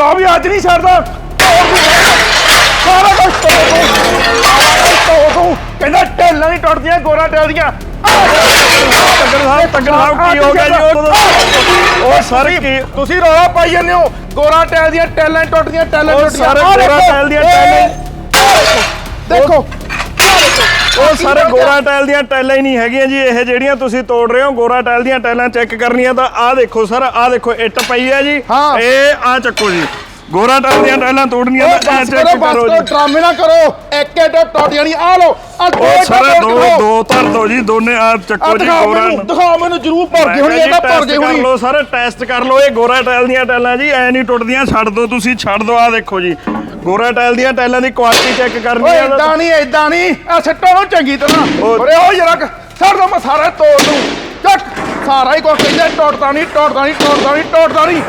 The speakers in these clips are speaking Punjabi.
ਲਓ ਵੀ ਅੱਜ ਨਹੀਂ ਛੱਡਦਾ। ਸਾਰਾ ਕੁਝ ਤੋੜ ਦੂੰ। ਸਾਰਾ ਕੁਝ ਤੋੜ ਦੂੰ ਕਹਿੰਦਾ ਟੈਲਾਂ ਨਹੀਂ ਟੁੱਟਦੀਆਂ ਗੋਰਾ ਟੈਲਦੀਆਂ ਤੱਕੜ ਸਾਹਿਬ ਤੱਕੜ ਸਾਹਿਬ ਕੀ ਹੋ ਗਿਆ ਜੀ? ਉਹ ਸਰ ਕੀ ਤੁਸੀਂ ਰੌਲਾ ਪਾਈ ਜਾਂਦੇ ਹੋ। ਗੋਰਾ ਟੈਲ ਦੀਆਂ ਟੈਲਾਂ ਟੁੱਟਦੀਆਂ ਟੈਲਾਂ ਟੁੱਟਦੀਆਂ। ਸਾਰੇ ਆਹ ਗੋਰਾ ਦੇਖੋ, ਟੈਲ ਦੀਆਂ ਇਹ ਟੈਲਾਂ ਦੇਖੋ। ਉਹ ਸਰ ਗੋਰਾ ਟਾਇਲ ਦੀਆਂ ਟਾਇਲਾਂ ਹੀ ਨਹੀਂ ਹੈਗੀਆਂ ਜੀ ਇਹ ਜਿਹੜੀਆਂ ਤੁਸੀਂ ਤੋੜ ਰਹੇ ਹੋ ਗੋਰਾ ਟਾਇਲ ਦੀਆਂ ਟਾਇਲਾਂ ਚੈੱਕ ਕਰਨੀਆਂ ਤਾਂ ਆਹ ਦੇਖੋ ਸਰ ਆਹ ਦੇਖੋ ਇੱਟ ਪਈ ਹੈ ਜੀ। ਇਹ ਆਹ ਚੱਕੋ ਜੀ ਗੋਰਾ ਟਾਇਲ ਦੀਆਂ ਟਾਇਲਾਂ ਤੋੜਨੀਆਂ ਤਾਂ ਬਸ ਚੈੱਕ ਕਰੋ ਜੀ। ਡਰਾਮੇ ਨਾ ਕਰੋ। ਇੱਕ ਇੱਕ ਟੁੱਟ ਜਾਣੀ ਆ ਲਓ ਆ ਦੋ ਸਰ ਦੋ। ਦੋ ਧਰ ਦੋ ਜੀ ਦੋਨੇ ਆ ਚੱਕੋ ਜੀ ਗੋਰਾ ਦਿਖਾਓ ਮੈਨੂੰ ਜਰੂਰ ਭਰ ਗਈ ਹੋਣੀ ਇਹ ਤਾਂ ਭਰ ਟੈਸਟ ਗਈ ਕਰ ਹੋਣੀ ਲਓ ਸਰ ਟੈਸਟ ਕਰ ਲਓ ਇਹ ਗੋਰਾ ਟਾਇਲ ਦੀਆਂ ਟਾਇਲਾਂ ਜੀ ਐ ਨਹੀਂ ਟੁੱਟਦੀਆਂ ਛੱਡ ਦਿਓ ਤੁਸੀਂ ਛੱਡ ਦਿਓ ਆਹ ਦੇਖੋ ਜੀ। ਗੋਰਾ ਟਾਇਲ ਦੀਆਂ ਟਾਇਲਾਂ ਦੀ ਕੁਆਲਿਟੀ ਚੈੱਕ ਕਰਨੀ ਓਏ ਤਾਂ- ਇਦਾਂ ਨਹੀਂ ਇਦਾਂ ਨਹੀਂ। ਆ ਸੱਟੋ ਨੂੰ ਚੰਗੀ ਤਰ੍ਹਾਂ। ਉਹ- ਓਏ ਉਹ ਜਰਾ ਛੱਡ ਦੋ ਮੈਂ ਸਾਰਾ ਤੋੜ ਦੂੰ। ਚੱਕ ਸਾਰਾ ਹੀ ਕੋ ਕਹਿੰਦੇ ਟੁੱਟਦਾ ਨਹੀਂ ਟੁੱਟਦਾ ਨਹੀਂ ਟੁੱਟਦਾ ਨਹੀਂ ਟੁੱਟਦਾ ਨਹੀਂ।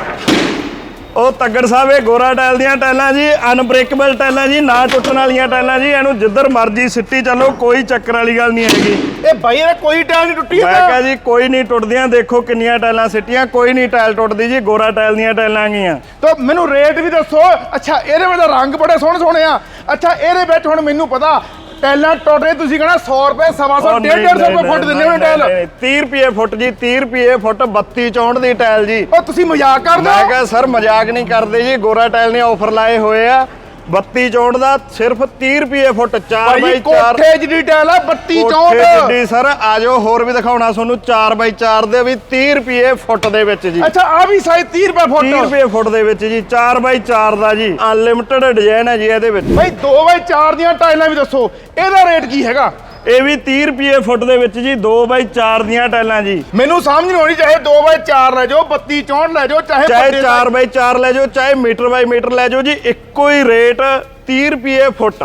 ਉਹ ਤੱਗੜ ਸਾਹਿਬ ਇਹ ਗੋਰਾ ਟਾਇਲ ਦੀਆਂ ਟਾਇਲਾਂ ਜੀ ਅਨਬ੍ਰੇਕੇਬਲ ਟਾਇਲਾਂ ਜੀ ਨਾ ਟੁੱਟਣ ਵਾਲੀਆਂ ਟਾਇਲਾਂ ਜੀ ਇਹਨੂੰ ਜਿੱਧਰ ਮਰਜ਼ੀ ਸਿੱਟੀ ਚੱਲੋ ਕੋਈ ਚੱਕਰ ਵਾਲੀ ਗੱਲ ਨਹੀਂ ਹੈਗੀ। ਇਹ ਬਾਈ ਇਹ ਕੋਈ ਟਾਇਲ ਨਹੀਂ ਟੁੱਟੀ ਮੈਂ ਕਹਾਂ ਜੀ ਕੋਈ ਨਹੀਂ ਟੁੱਟਦੀਆਂ ਦੇਖੋ ਕਿੰਨੀਆਂ ਟਾਇਲਾਂ ਸਿੱਟੀਆਂ ਕੋਈ ਨਹੀਂ ਟਾਇਲ ਟੁੱਟਦੀ ਜੀ ਗੋਰਾ ਟਾਇਲ ਦੀਆਂ ਟਾਇਲਾਂ ਗੀਆਂ ਤਾਂ ਮੈਨੂੰ ਰੇਟ ਵੀ ਦੱਸੋ। ਅੱਛਾ ਇਹਦੇ ਵਿੱਚ ਰੰਗ ਬੜੇ ਸੋਹਣੇ ਸੋਹਣੇ ਆ। ਅੱਛਾ ਇਹਦੇ ਵਿੱਚ ਹੁਣ ਮੈਨੂੰ ਪਤਾ ਟੈਲਾਂ ਟੁੱਟ ਰਹੇ ਤੁਸੀਂ ਕਹਣਾ 100 ਰੁਪਏ ਸਵਾ ਸੌ ਉਹ ਡੇਢ ਨਹੀਂ, ਡੇਢ ਸੌ ਨਹੀਂ, ਰੁਪਏ ਫੁੱਟ ਦਿੰਦੇ ਹੋ ਟੈਲ ਨਹੀਂ, ਨਹੀਂ, 30 ਰੁਪਏ ਫੁੱਟ ਜੀ 30 ਰੁਪਏ ਫੁੱਟ 32 64 ਦੀ ਟਾਇਲ ਜੀ। ਉਹ ਤੁਸੀਂ ਮਜ਼ਾਕ ਕਰਦੇ ਮੈਂ ਹੋ? ਕਹਾਂ ਸਰ ਮਜ਼ਾਕ ਨਹੀਂ ਕਰਦੇ ਜੀ ਗੋਰਾ ਟਾਇਲ ਨੇ ਆਫਰ ਲਾਏ ਹੋਏ ਆ। 32 64 ਦਾ ਸਿਰਫ 30 ਰੁਪਏ ਫੁੱਟ 4 ਭਾਈ ਬਾਈ 4 ਕੋਠੇ ਜਿਹੜੀ ਟੈਲ ਆ 32 ਕੋਠੇ 64 ਜਿੱਡੀ ਸਰ ਆਜੋ ਹੋਰ ਵੀ ਦਿਖਾਉਣਾ ਤੁਹਾਨੂੰ 4 ਬਾਈ 4 ਦੇ ਵੀ 30 ਰੁਪਏ ਫੁੱਟ ਦੇ ਵਿੱਚ ਜੀ। ਅੱਛਾ ਆ ਵੀ ਸਾਈਜ਼ 30 ਰੁਪਏ 30 ਫੁੱਟ ਰੁਪਏ ਫੁੱਟ ਦੇ ਵਿੱਚ ਜੀ 4 ਬਾਈ 4 ਦਾ ਜੀ ਅਨਲਿਮਿਟਿਡ ਡਿਜ਼ਾਈਨ ਹੈ ਜੀ ਇਹਦੇ ਵਿੱਚ। ਭਾਈ 2 ਬਾਈ 4 ਦੀਆਂ ਟਾਈਲਾਂ ਵੀ ਦੱਸੋ ਇਹਦਾ ਰੇਟ ਕੀ ਹੈਗਾ? ਇਹ ਵੀ 30 ਰੁਪਏ ਫੁੱਟ ਦੇ ਵਿੱਚ ਜੀ 2 ਬਾਈ 4 ਦੀਆਂ ਟਾਈਲਾਂ ਜੀ। ਮੈਨੂੰ ਸਮਝ ਨਹੀਂ ਆਉਣੀ ਚਾਹੇ 2 ਬਾਈ 4 ਲੈ ਜਾਓ 32 64 ਲੈ ਜਾਓ ਚਾਹੇ ਚਾਹੇ ਵੱਡੇ 4 ਬਾਈ 4 ਲੈ ਜਾਓ ਚਾਹੇ ਮੀਟਰ ਬਾਈ ਮੀਟਰ ਲੈ ਜਾਓ ਜੀ ਇੱਕੋ ਹੀ ਰੇਟ 30 ਰੁਪਏ ਫੁੱਟ।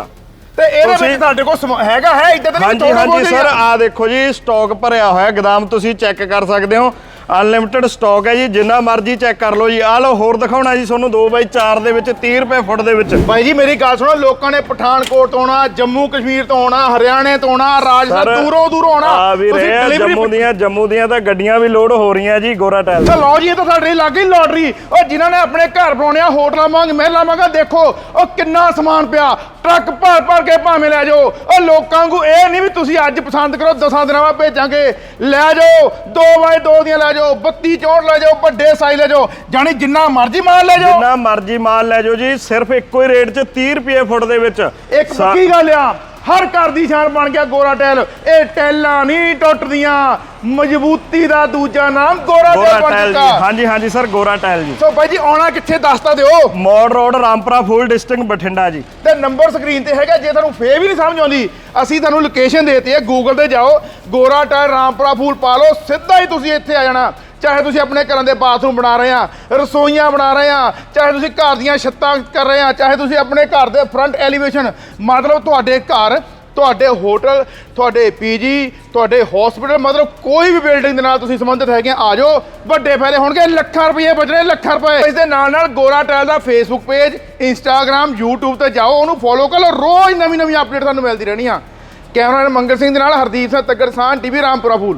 ਤੇ ਇਹਦੇ ਵਿੱਚ ਤੁਹਾਡੇ ਕੋਲ ਹੈਗਾ ਹੈ ਇਦਾਂ ਤਾਂ ਨਹੀਂ ਹਾਂਜੀ ਹਾਂਜੀ ਸਰ। ਆ ਦੇਖੋ ਜੀ ਸਟਾਕ ਭਰਿਆ ਹੋਇਆ ਗਦਾਮ ਤੁਸੀਂ ਚੈੱਕ ਕਰ ਸਕਦੇ ਹੋ। ਅਨਲਿਮਿਟਿਡ ਸਟਾਕ ਹੈ ਜੀ ਜਿੰਨਾ ਮਰਜ਼ੀ ਚੈੱਕ ਕਰ ਲਓ ਜੀ। ਆਹ ਲਓ ਹੋਰ ਦਿਖਾਉਣਾ ਜੀ ਤੁਹਾਨੂੰ 2 ਬਾਈ 4 ਦੇ ਵਿੱਚ 30 ਰੁਪਏ ਫੁੱਟ ਦੇ ਵਿੱਚ। ਭਾਈ ਜੀ ਮੇਰੀ ਗੱਲ ਸੁਣੋ ਲੋਕਾਂ ਨੇ ਪਠਾਨਕੋਟ ਤੋਂ ਆਉਣਾ ਜੰਮੂ ਕਸ਼ਮੀਰ ਤੋਂ ਆਉਣਾ ਹਰਿਆਣੇ ਤੋਂ ਆਉਣਾ ਰਾਜਸਥਾਨ ਦੂਰੋਂ ਦੂਰੋਂ ਆਉਣਾ। ਆ ਵੀ ਰਹੇ ਆ, ਜੰਮੂ ਦੀਆਂ ਜੰਮੂ ਦੀਆਂ ਤਾਂ ਗੱਡੀਆਂ ਵੀ ਲੋਡ ਹੋ ਰਹੀਆਂ ਜੀ ਗੋਰਾ ਟੈਲ ਤਾਂ ਲਓ ਜੀ ਇਹ ਤਾਂ ਸਾਡੇ ਲੱਗ ਗਈ ਲੋਟਰੀ ਉਹ ਜਿਨ੍ਹਾਂ ਨੇ ਆਪਣੇ ਘਰ ਬਣਾਉਣੇ ਆ ਹੋਟਲਾਂ ਵਾਂਗ ਮਹਿਲਾਂ ਵਾਂਗ ਦੇਖੋ ਉਹ ਕਿੰਨਾ ਸਮਾਨ ਪਿਆ। ਟਰੱਕ ਭਰ ਭਰ ਕੇ ਭਾਵੇਂ ਲੈ ਜਾਓ। ਉਹ ਲੋਕਾਂ ਨੂੰ ਇਹ ਨਹੀਂ ਵੀ ਤੁਸੀਂ ਅੱਜ ਪਸੰਦ ਕਰੋ ਦਸਾਂ ਦਿਨਾਂ ਬਾਅਦ ਭੇਜਾਂਗੇ। ਲੈ ਜਾਓ 2x2 ਦੀਆਂ ਲੈ ਜਾਓ 32 ਚੌਂਹਠ ਲੈ ਜਾਓ ਵੱਡੇ ਸਾਈਜ਼ ਲੈ ਜਾਓ ਜਾਣੀ ਜਿੰਨਾ ਮਰਜ਼ੀ ਮਾਲ ਲੈ ਜਾਓ। ਜਿੰਨਾ ਮਰਜ਼ੀ ਮਾਲ ਲੈ ਜਾਓ ਜੀ ਸਿਰਫ ਇੱਕੋ ਹੀ ਰੇਟ 'ਚ 30 ਰੁਪਏ ਫੁੱਟ ਦੇ ਵਿੱਚ। ਇੱਕ ਸਾ- ਪੱਕੀ ਗੱਲ ਆ ਹਰ ਘਰ ਦੀ ਸ਼ਾਨ ਬਣ ਗਿਆ ਗੋਰਾ ਟੈਲ। ਇਹ ਟੈਲਾਂ ਨਹੀਂ ਟੁੱਟਦੀਆਂ। ਮਜ਼ਬੂਤੀ ਦਾ ਦੂਜਾ ਨਾਮ ਗੋਰਾ ਗੋਰਾ ਟੈਲ ਬਣ ਜੀ ਚੁੱਕਾ। ਹਾਂਜੀ ਹਾਂਜੀ ਸਰ ਗੋਰਾ ਟੈਲ ਜੀ। ਸੋ ਬਾਈ ਜੀ ਆਉਣਾ ਕਿੱਥੇ ਦੱਸਤਾ ਦਿਓ। Maur road Rampura Phul district Bathinda ji. ਤੇ ਨੰਬਰ ਸਕਰੀਨ ਤੇ ਹੈਗਾ ਜੇ ਤੁਹਾਨੂੰ ਫੇਰ ਵੀ ਨਹੀਂ ਸਮਝ ਆਉਂਦੀ ਅਸੀਂ ਤੁਹਾਨੂੰ ਲੋਕੇਸ਼ਨ ਦੇਤੀ ਹੈ ਗੂਗਲ ਤੇ ਜਾਓ। ਗੋਰਾ ਟਾਇਰ ਰਾਮਪੁਰਾ ਫੂਲ ਪਾ ਲਓ ਸਿੱਧਾ ਹੀ ਤੁਸੀਂ ਇੱਥੇ ਆ ਜਾਣਾ। ਚਾਹੇ ਤੁਸੀਂ ਆਪਣੇ ਘਰਾਂ ਦੇ ਬਾਥਰੂਮ ਬਣਾ ਰਹੇ ਆ, ਰਸੋਈਆਂ ਬਣਾ ਰਹੇ ਆ, ਚਾਹੇ ਤੁਸੀਂ ਘਰ ਦੀਆਂ ਛੱਤਾਂ ਕਰ ਰਹੇ ਆ, ਚਾਹੇ ਤੁਸੀਂ ਆਪਣੇ ਘਰ ਦੇ ਫਰੰਟ ਐਲੀਵੇਸ਼ਨ ਮਤਲਬ ਤੁਹਾਡੇ ਘਰ, ਤੁਹਾਡੇ ਹੋਟਲ ਤੁਹਾਡੇ ਪੀਜੀ ਤੁਹਾਡੇ ਹਸਪੀਟਲ ਮਤਲਬ ਕੋਈ ਵੀ ਬਿਲਡਿੰਗ ਦੇ ਨਾਲ ਤੁਸੀਂ ਸੰਬੰਧਿਤ ਹੈਗੇ ਆ ਜਾਓ। ਵੱਡੇ ਫਾਇਦੇ ਹੋਣਗੇ, ਲੱਖਾਂ ਰੁਪਏ ਰਹੇ, ਲੱਖਾਂ ਰੁਪਏ। ਇਸ ਦੇ ਨਾਲ ਨਾਲ ਗੋਰਾ ਟੈਲ ਦਾ ਫੇਸਬੁੱਕ ਪੇਜ ਇੰਸਟਾਗ੍ਰam YouTube ਤੇ ਜਾਓ, ਉਹਨੂੰ ਫੋਲੋ ਕਰ ਲਓ। ਰੋਜ਼ ਨਵੀਂ ਨਵੀਂ ਅਪਡੇਟ ਤੁਹਾਨੂੰ ਮਿਲਦੀ ਰਹਿਣੀ ਆ। ਕੈਮਰਾਮੈਨ ਮੰਗਲ ਸਿੰਘ ਦੇ ਨਾਲ, ਹਰਦੀਪ ਸਿੰਘ ਤੱਗੜ ਸਾਨ ਟੀਵੀ ਰਾਮਪੁਰਾ ਫੂਲ।